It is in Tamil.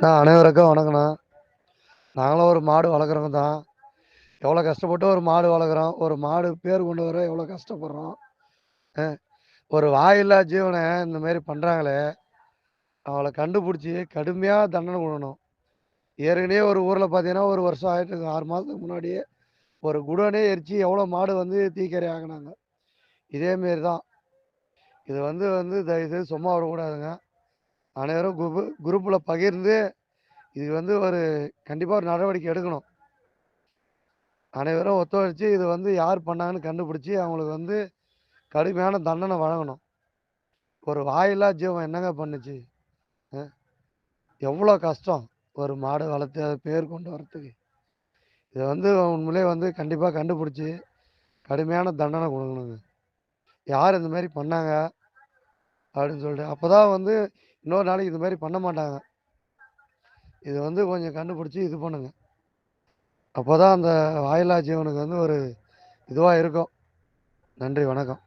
நான் அனைவருக்கும் வணக்கண்ணா நாங்களும் ஒரு மாடு வளர்க்குறவங்க தான். எவ்வளோ கஷ்டப்பட்டு ஒரு மாடு வளர்க்குறோம். ஒரு மாடு பேர் கொண்டு வர எவ்வளோ கஷ்டப்படுறோம். ஆ, ஒரு வாயில்லா ஜீவனை இந்த மாதிரி பண்ணுறாங்களே அவளை கண்டுபிடிச்சி கடுமையாக தண்டனை கொடுக்கணும். ஏற்கனவே ஒரு ஊரில் பார்த்தீங்கன்னா ஒரு வருஷம் ஆகிட்டு இருக்கு. ஆறு மாதத்துக்கு முன்னாடியே ஒரு குடோனே எரிச்சு எவ்வளோ மாடு வந்து தீக்கரை ஆகினாங்க இதேமாரி தான். இது வந்து வந்து தயவுசெய்து சும்மா விடக்கூடாதுங்க. அனைவரும் குரூப்பு குரூப்பில் பகிர்ந்து இது வந்து ஒரு கண்டிப்பாக ஒரு நடவடிக்கை எடுக்கணும். அனைவரும் ஒத்துழைச்சு இது வந்து யார் பண்ணாங்கன்னு கண்டுபிடிச்சி அவங்களுக்கு வந்து கடுமையான தண்டனை வழங்கணும். ஒரு வாயில்லா ஜீவன் என்னங்க பண்ணுச்சு? எவ்வளோ கஷ்டம் ஒரு மாடு வளர்த்து அது பேர் கொண்டு வரத்துக்கு. இதை வந்து உண்மையிலே வந்து கண்டிப்பாக கண்டுபிடிச்சி கடுமையான தண்டனை கொடுக்கணுங்க. யார் இந்த மாதிரி பண்ணாங்க? அப்படின்னு சொல்லிட்டு அப்போ தான் வந்து இன்னொரு நாளைக்கு இது மாதிரி பண்ண மாட்டாங்க. இது வந்து கொஞ்சம் கண்டுபிடிச்சி இது பண்ணுங்க. அப்போ தான் அந்த வாயிலா ஜீவனுக்கு வந்து ஒரு இதுவாக இருக்கும். நன்றி வணக்கம்.